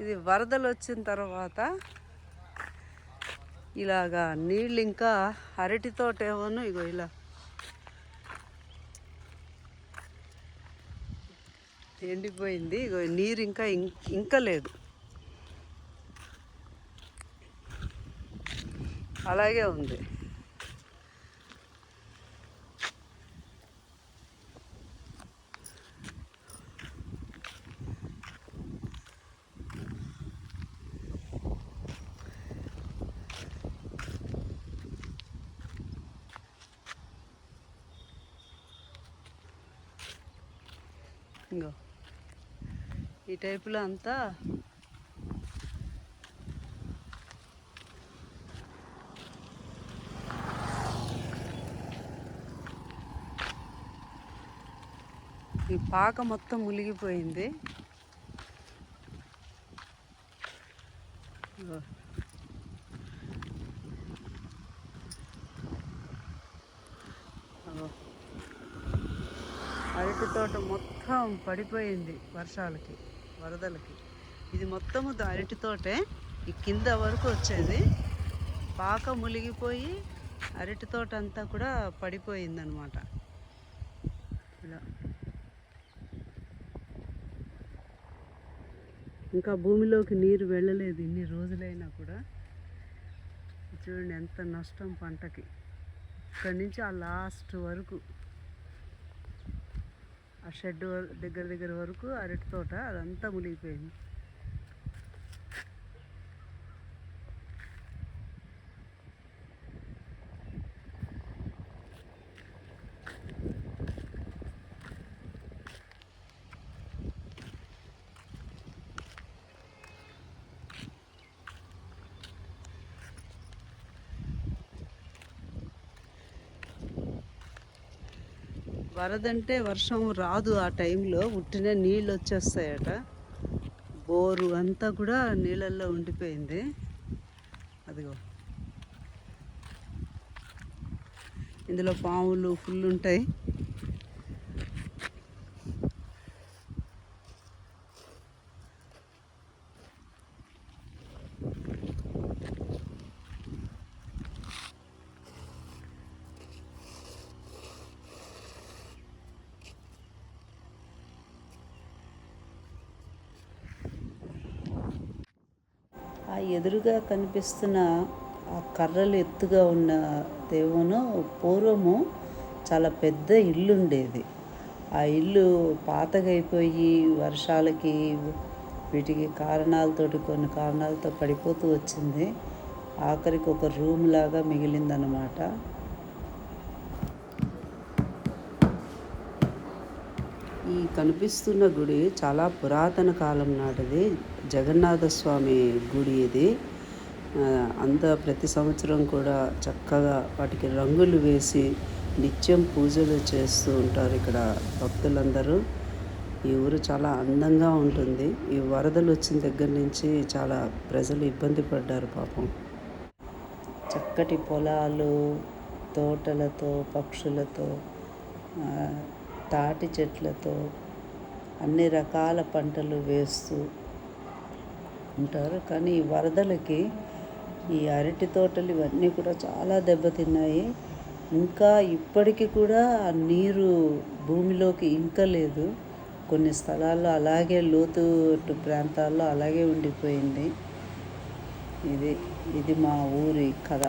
ఇది వరదలు వచ్చిన తర్వాత ఇలాగా నీళ్ళు ఇంకా అరటి తోట ఏమోను ఇగో ఇలా. ఎండిపోయింది ఇగో నీరు ఇంకా ఇంకా లేదు. అలాగే ఉంది. ఇంకో ఈ టైపులో అంతా ఈ పాక మొత్తం మునిగిపోయింది ఇగో. అగో. అరటి తోట మొత్తం పడిపోయింది వర్షాలకి వరదలకి. ఇది మొత్తము అరటి తోటే ఈ కింద వరకు వచ్చేది. పాక ములిగిపోయి అరటి తోట అంతా కూడా పడిపోయింది అనమాట ఇలా. ఇంకా భూమిలోకి నీరు వెళ్ళలేదు ఇన్ని రోజులైనా కూడా. చూడండి ఎంత నష్టం పంటకి. ఇక్కడి నుంచి ఆ లాస్ట్ వరకు. ఆ షెడ్ దగ్గర దగ్గర వరకు అరటి తోట అదంతా మునిగిపోయింది. వరదంటే వర్షం రాదు ఆ టైంలో ఉట్టిన నీళ్ళు వచ్చేస్తాయట బోరు అంతా కూడా నీళ్ళల్లో ఉండిపోయింది. అదిగో. ఇందులో పాములు ఫుల్ ఉంటాయి ఎదురుగా కనిపిస్తున్న ఆ కర్రలు ఎత్తుగా ఉన్న దేవను పూర్వము చాలా పెద్ద ఇల్లు ఉండేది ఆ ఇల్లు పాతగైపోయి వర్షాలకి వీటికి కారణాలతోటి కొన్ని కారణాలతో పడిపోతూ వచ్చింది. ఆఖరికి ఒక రూమ్ లాగా మిగిలిందనమాట ఈ కనిపిస్తున్న గుడి చాలా పురాతన కాలం నాటిది. జగన్నాథ స్వామి గుడి ఇది. అంత అంతా ప్రతి సంవత్సరం కూడా చక్కగా వాటికి రంగులు వేసి నిత్యం పూజలు చేస్తూ ఉంటారు ఇక్కడ భక్తులందరూ. ఈ ఊరు చాలా అందంగా ఉంటుంది. ఈ వరదలు వచ్చిన దగ్గర నుంచి చాలా ప్రజలు ఇబ్బంది పడ్డారు పాపం. చక్కటి పొలాలు తోటలతో పక్షులతో తాటి చెట్లతో అన్ని రకాల పంటలు వేస్తూ ఉంటారు. కానీ ఈ వరదలకి ఈ అరటి తోటలు ఇవన్నీ కూడా చాలా దెబ్బతిన్నాయి. ఇంకా ఇప్పటికీ కూడా ఆ నీరు భూమిలోకి ఇంకలేదు కొన్ని స్థలాల్లో అలాగే లోతు ప్రాంతాల్లో అలాగే ఉండిపోయింది. ఇది ఇది మా ఊరి కథ.